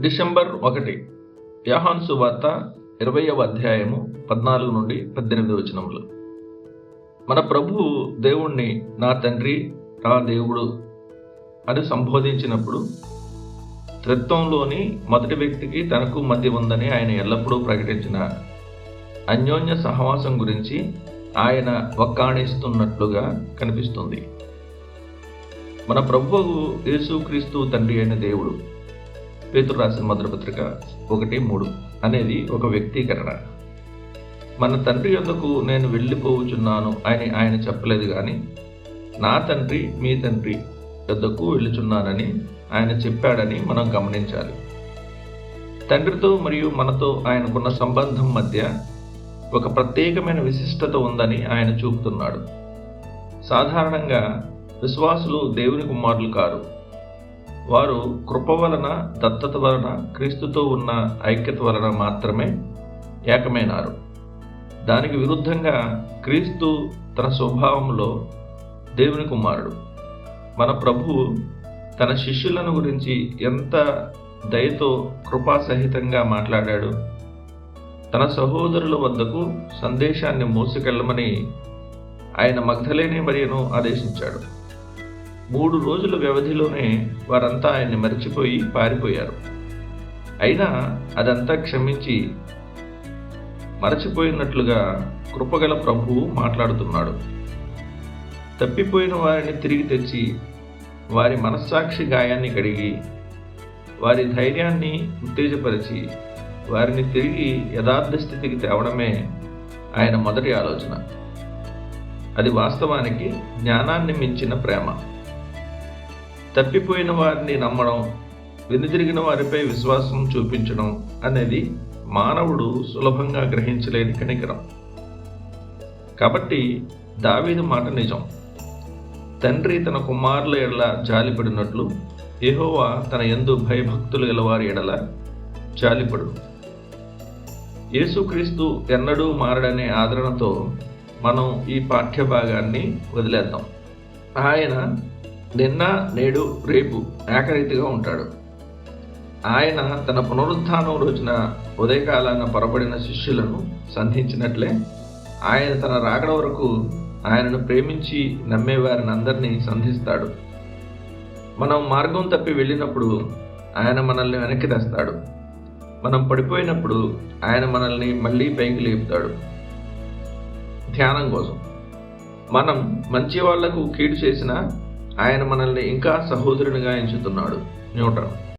December ఒకటి యాహాన్ సువార్త ఇరవయవ అధ్యాయము పద్నాలుగు నుండి పద్దెనిమిది వచనములు. మన ప్రభువు దేవుణ్ణి నా తండ్రి నా దేవుడు అని సంబోధించినప్పుడు త్రిత్వంలోని మొదటి వ్యక్తికి తనకు మధ్య ఉందని ఆయన ఎల్లప్పుడూ ప్రకటించిన అన్యోన్య సహవాసం గురించి ఆయన ఒక్కాణిస్తున్నట్లుగా కనిపిస్తుంది. మన ప్రభువు యేసుక్రీస్తు తండ్రి అయిన దేవుడు పేతురు రాసిన మొదటి పత్రిక ఒకటి మూడు అనేది ఒక వ్యక్తీకరణ. మన తండ్రి యొద్దకు నేను వెళ్ళిపోవుచున్నాను అని ఆయన చెప్పలేదు కానీ నా తండ్రి మీ తండ్రి యొద్దకు వెళ్ళుచున్నానని ఆయన చెప్పాడని మనం గమనించాలి. తండ్రితో మరియు మనతో ఆయనకున్న సంబంధం మధ్య ఒక ప్రత్యేకమైన విశిష్టత ఉందని ఆయన చూపుతున్నాడు. సాధారణంగా విశ్వాసులు దేవుని కుమారులు కారు. వారు కృప వలన దత్తత వలన క్రీస్తుతో ఉన్న ఐక్యత వలన మాత్రమే ఏకమైనారు. దానికి విరుద్ధంగా క్రీస్తు తన స్వభావంలో దేవుని కుమారుడు. మన ప్రభువు తన శిష్యులను గురించి ఎంత దయతో కృపాసహితంగా మాట్లాడాడు. తన సహోదరుల వద్దకు సందేశాన్ని మోసుకెళ్ళమని ఆయన మగ్ధలేని మరియను ఆదేశించాడు. మూడు రోజుల వ్యవధిలోనే వారంతా ఆయన్ని మరచిపోయి పారిపోయారు. అయినా అదంతా క్షమించి మరచిపోయినట్లుగా కృపగల ప్రభువు మాట్లాడుతున్నాడు. తప్పిపోయిన వారిని తిరిగి తెచ్చి వారి మనస్సాక్షి గాయాన్ని కడిగి వారి ధైర్యాన్ని ఉత్తేజపరిచి వారిని తిరిగి యథార్థ స్థితికి తేవడమే ఆయన మొదటి ఆలోచన. అది వాస్తవానికి జ్ఞానాన్ని మించిన ప్రేమ. తప్పిపోయిన వారిని నమ్మడం వెనుదిరిగిన వారిపై విశ్వాసం చూపించడం అనేది మానవుడు సులభంగా గ్రహించలేని కనికరం. కాబట్టి దావీదు మాట నిజం. తండ్రి తన కుమారుల ఎడల జాలిపడినట్లు ఎహోవా తన ఎందు భయభక్తులు గలవారి ఎడల జాలిపడు. యేసుక్రీస్తు ఎన్నడూ మారడనే ఆదరణతో మనం ఈ పాఠ్య భాగాన్ని వదిలేద్దాం. ఆయన నిన్న నేడు రేపు ఏకరీతిగా ఉంటాడు. ఆయన తన పునరుత్థానం రోజున ఉదయకాలాన పొరబడిన శిష్యులను సంధించినట్లే ఆయన తన రాకడ వరకు ఆయనను ప్రేమించి నమ్మేవారిని అందరినీ సంధిస్తాడు. మనం మార్గం తప్పి వెళ్ళినప్పుడు ఆయన మనల్ని వెనక్కి తెస్తాడు. మనం పడిపోయినప్పుడు ఆయన మనల్ని మళ్ళీ పైకి లేపుతాడు. ధ్యానం కోసం. మనం మంచి వాళ్ళకు కీడు చేసినా ఆయన మనల్ని ఇంకా సహోదరునిగా ఎంచుతున్నాడు. న్యూటన్.